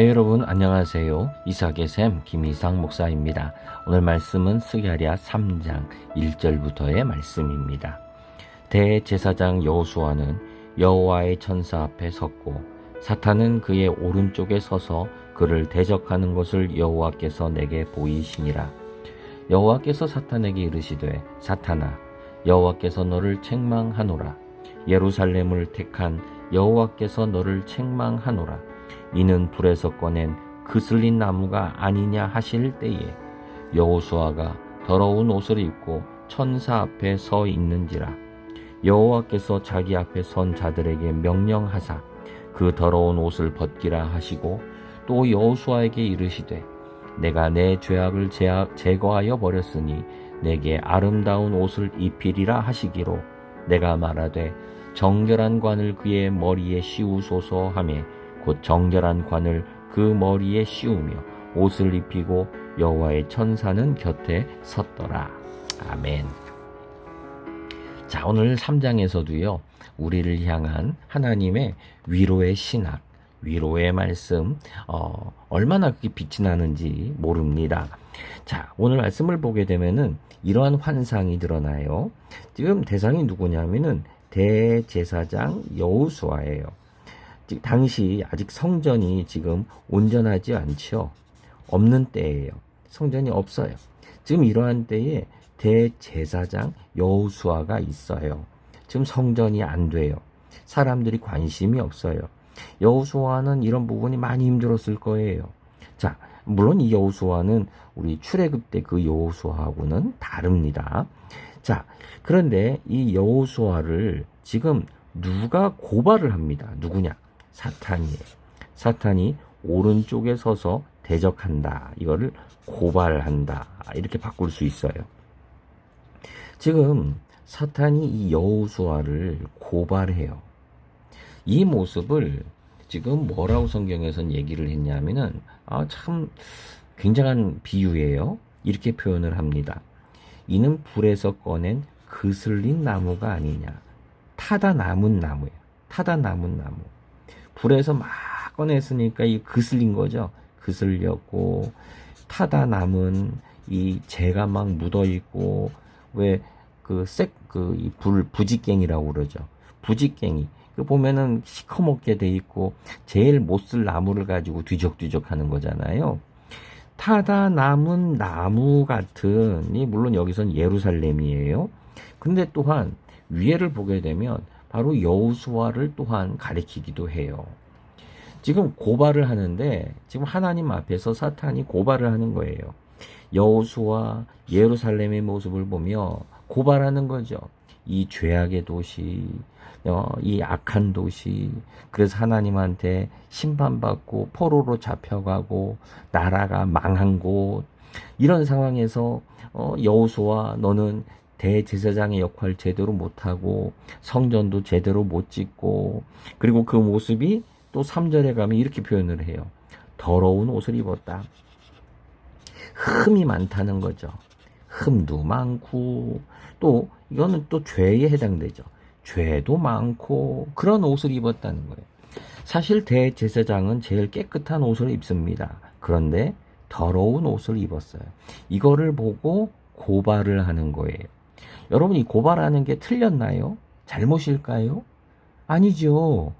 네, 여러분 안녕하세요. 이삭의 샘 김이상 목사입니다. 오늘 말씀은 스가랴 3장 1절부터의 말씀입니다. 대제사장 여호수아는 여호와의 천사 앞에 섰고 사탄은 그의 오른쪽에 서서 그를 대적하는 것을 여호와께서 내게 보이시니라. 여호와께서 사탄에게 이르시되 사탄아 여호와께서 너를 책망하노라. 예루살렘을 택한 여호와께서 너를 책망하노라. 이는 불에서 꺼낸 그슬린 나무가 아니냐 하실 때에 여호수아가 더러운 옷을 입고 천사 앞에 서 있는지라. 여호와께서 자기 앞에 선 자들에게 명령하사 그 더러운 옷을 벗기라 하시고 또 여호수아에게 이르시되 내가 내 죄악을 제거하여 버렸으니 내게 아름다운 옷을 입히리라 하시기로 내가 말하되 정결한 관을 그의 머리에 씌우소서 하매 곧 정결한 관을 그 머리에 씌우며 옷을 입히고 여호와의 천사는 곁에 섰더라. 아멘. 자, 오늘 3장에서도요. 우리를 향한 하나님의 위로의 신학, 위로의 말씀 어, 얼마나 그게 빛이 나는지 모릅니다. 자, 오늘 말씀을 보게 되면은 이러한 환상이 드러나요. 지금 대상이 누구냐면은 대제사장 여우수아예요. 당시 아직 성전이 지금 온전하지 않죠. 없는 때예요. 성전이 없어요. 지금 이러한 때에 대제사장 여호수아가 있어요. 지금 성전이 안 돼요. 사람들이 관심이 없어요. 여호수아는 이런 부분이 많이 힘들었을 거예요. 자, 물론 이 여호수아는 우리 출애굽 때 그 여호수아하고는 다릅니다. 자, 그런데 이 여호수아를 지금 누가 고발을 합니다. 누구냐? 사탄이에요. 사탄이 오른쪽에 서서 대적한다. 이거를 고발한다. 이렇게 바꿀 수 있어요. 지금 사탄이 이 여호수아를 고발해요. 이 모습을 지금 뭐라고 성경에선 얘기를 했냐면은 아 참 굉장한 비유예요. 이렇게 표현을 합니다. 이는 불에서 꺼낸 그슬린 나무가 아니냐. 타다 남은 나무예요. 타다 남은 나무. 불에서 막 꺼냈으니까 이 그슬린 거죠. 그슬렸고 타다 남은 이 재가 막 묻어 있고 왜그색그이불 부지깽이라고 그러죠. 부지깽이 그 보면은 시커멓게 돼 있고 제일 못 쓸 나무를 가지고 뒤적뒤적 하는 거잖아요. 타다 남은 나무 같은 이 물론 여기선 예루살렘이에요. 근데 또한 위에를 보게 되면 바로 여우수아를 또한 가리키기도 해요. 지금 고발을 하는데 지금 하나님 앞에서 사탄이 고발을 하는 거예요. 여호수아 예루살렘의 모습을 보며 고발하는 거죠. 이 죄악의 도시, 어, 이 악한 도시. 그래서 하나님한테 심판받고 포로로 잡혀가고 나라가 망한 곳. 이런 상황에서 어, 여호수아 너는 대제사장의 역할 제대로 못하고 성전도 제대로 못 짓고 그리고 그 모습이 또 3절에 가면 이렇게 표현을 해요. 더러운 옷을 입었다. 흠이 많다는 거죠. 흠도 많고 또 이거는 또 죄에 해당되죠. 죄도 많고 그런 옷을 입었다는 거예요. 사실 대제사장은 제일 깨끗한 옷을 입습니다. 그런데 더러운 옷을 입었어요. 이거를 보고 고발을 하는 거예요. 여러분 이 고발하는 게 틀렸나요? 잘못일까요? 아니죠.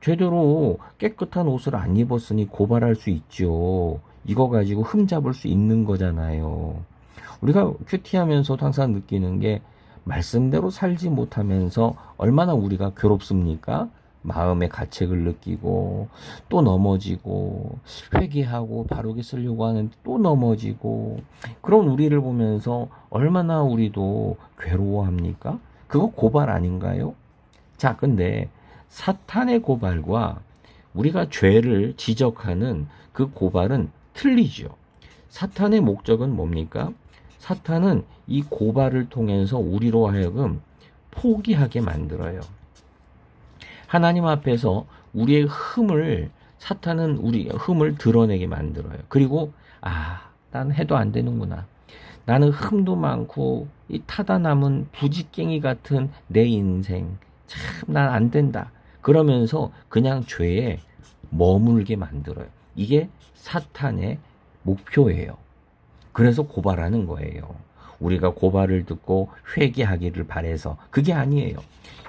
제대로 깨끗한 옷을 안 입었으니 고발할 수 있죠. 이거 가지고 흠잡을 수 있는 거잖아요. 우리가 큐티하면서도 항상 느끼는 게 말씀대로 살지 못하면서 얼마나 우리가 괴롭습니까? 마음의 가책을 느끼고 또 넘어지고 회개하고 바르게 쓰려고 하는데 또 넘어지고 그런 우리를 보면서 얼마나 우리도 괴로워합니까? 그거 고발 아닌가요? 자, 근데 사탄의 고발과 우리가 죄를 지적하는 그 고발은 틀리죠. 사탄의 목적은 뭡니까? 사탄은 이 고발을 통해서 우리로 하여금 포기하게 만들어요. 하나님 앞에서 우리의 흠을 사탄은 우리 흠을 드러내게 만들어요. 그리고 아, 난 해도 안 되는구나. 나는 흠도 많고 이 타다 남은 부지깽이 같은 내 인생 참 난 안 된다. 그러면서 그냥 죄에 머물게 만들어요. 이게 사탄의 목표예요. 그래서 고발하는 거예요. 우리가 고발을 듣고 회개하기를 바래서 그게 아니에요.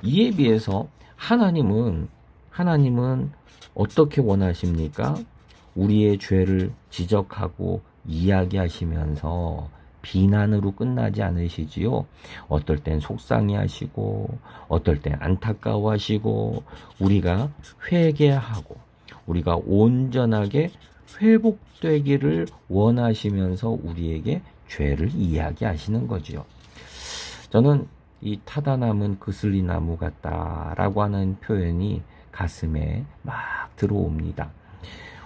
이에 비해서 하나님은 하나님은 어떻게 원하십니까? 우리의 죄를 지적하고 이야기하시면서 비난으로 끝나지 않으시지요. 어떨 땐 속상해 하시고, 어떨 땐 안타까워 하시고, 우리가 회개하고, 우리가 온전하게 회복되기를 원하시면서 우리에게 죄를 이야기하시는 거지요. 저는 이 타다남은 그슬리 나무 같다라고 하는 표현이 가슴에 막 들어옵니다.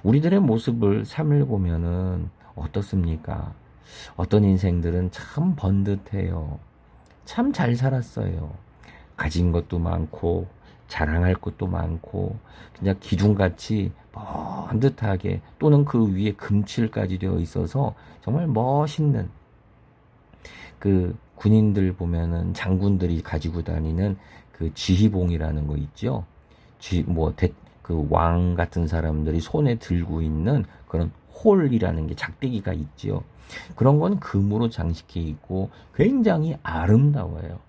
우리들의 모습을 삶을 보면은 어떻습니까? 어떤 인생들은 참 번듯해요. 참 잘 살았어요. 가진 것도 많고, 자랑할 것도 많고, 그냥 기둥같이 번듯하게 또는 그 위에 금칠까지 되어 있어서 정말 멋있는 그 군인들 보면은 장군들이 가지고 다니는 그 지휘봉이라는 거 있죠. 지, 뭐, 그왕 같은 사람들이 손에 들고 있는 그런 홀이라는 게 작대기가 있지요. 그런 건 금으로 장식해 있고 굉장히 아름다워요.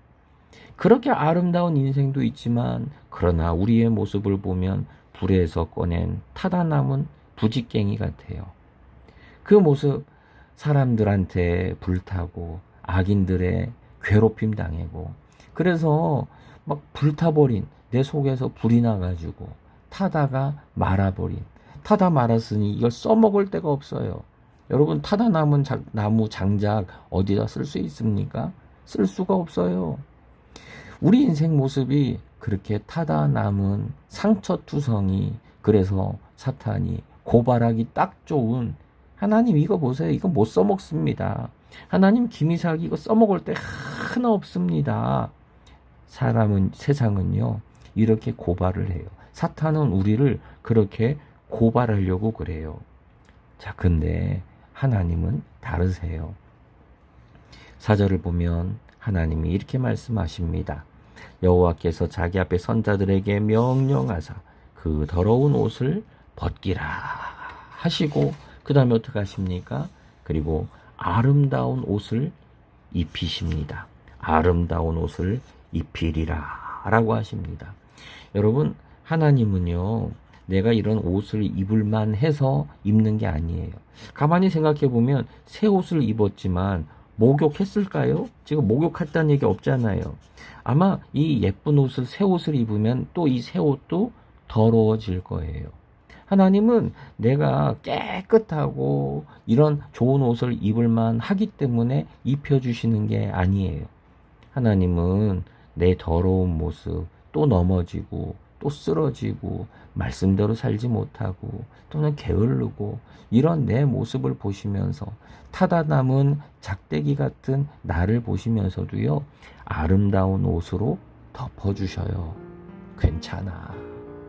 그렇게 아름다운 인생도 있지만 그러나 우리의 모습을 보면 불에서 꺼낸 타다 남은 부직갱이 같아요. 그 모습 사람들한테 불타고 악인들의 괴롭힘 당하고 그래서 막 불타버린 내 속에서 불이 나가지고 타다가 말아버린 타다 말았으니 이걸 써먹을 데가 없어요. 여러분 타다 남은 자, 나무 장작 어디다 쓸 수 있습니까? 쓸 수가 없어요. 우리 인생 모습이 그렇게 타다 남은 상처투성이 그래서 사탄이 고발하기 딱 좋은 하나님 이거 보세요. 이거 못 써먹습니다. 하나님 기미사기 이거 써먹을 때 하나 없습니다. 사람은 세상은요 이렇게 고발을 해요. 사탄은 우리를 그렇게 고발하려고 그래요. 자, 근데 하나님은 다르세요. 사절을 보면 하나님이 이렇게 말씀하십니다. 여호와께서 자기 앞에 선자들에게 명령하사 그 더러운 옷을 벗기라 하시고 그 다음에 어떻게 하십니까? 그리고 아름다운 옷을 입히십니다. 아름다운 옷을 입히리라 라고 하십니다. 여러분 하나님은요 내가 이런 옷을 입을만 해서 입는 게 아니에요. 가만히 생각해 보면 새 옷을 입었지만 목욕했을까요? 지금 목욕했다는 얘기 없잖아요. 아마 이 예쁜 옷을 새 옷을 입으면 또 이 새 옷도 더러워질 거예요. 하나님은 내가 깨끗하고 이런 좋은 옷을 입을만 하기 때문에 입혀주시는 게 아니에요. 하나님은 내 더러운 모습 또 넘어지고 또 쓰러지고 말씀대로 살지 못하고 또는 게을르고 이런 내 모습을 보시면서 타다 남은 작대기 같은 나를 보시면서도요 아름다운 옷으로 덮어주셔요. 괜찮아.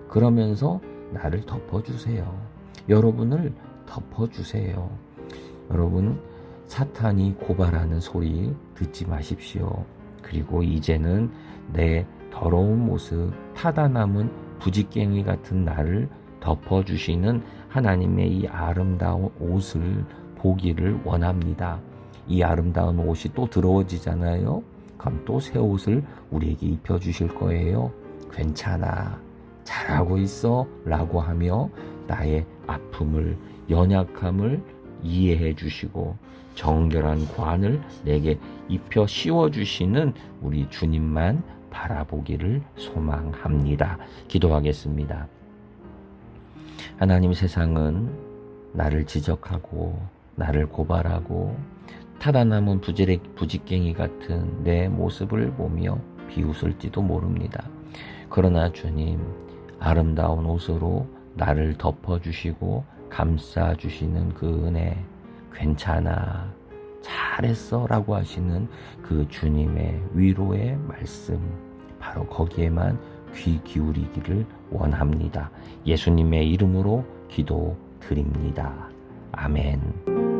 그러면서 나를 덮어주세요. 여러분을 덮어주세요. 여러분 사탄이 고발하는 소리 듣지 마십시오. 그리고 이제는 내 더러운 모습, 타다 남은 부직갱이 같은 나를 덮어주시는 하나님의 이 아름다운 옷을 보기를 원합니다. 이 아름다운 옷이 또 더러워지잖아요. 그럼 또 새 옷을 우리에게 입혀주실 거예요. 괜찮아. 잘하고 있어. 라고 하며 나의 아픔을, 연약함을 이해해 주시고 정결한 관을 내게 입혀 씌워 주시는 우리 주님만 바라보기를 소망합니다. 기도하겠습니다. 하나님 세상은 나를 지적하고 나를 고발하고 타다남은 부직갱이 같은 내 모습을 보며 비웃을지도 모릅니다. 그러나 주님 아름다운 옷으로 나를 덮어주시고 감싸주시는 그 은혜 괜찮아 잘했어 라고 하시는 그 주님의 위로의 말씀 바로 거기에만 귀 기울이기를 원합니다. 예수님의 이름으로 기도 드립니다. 아멘.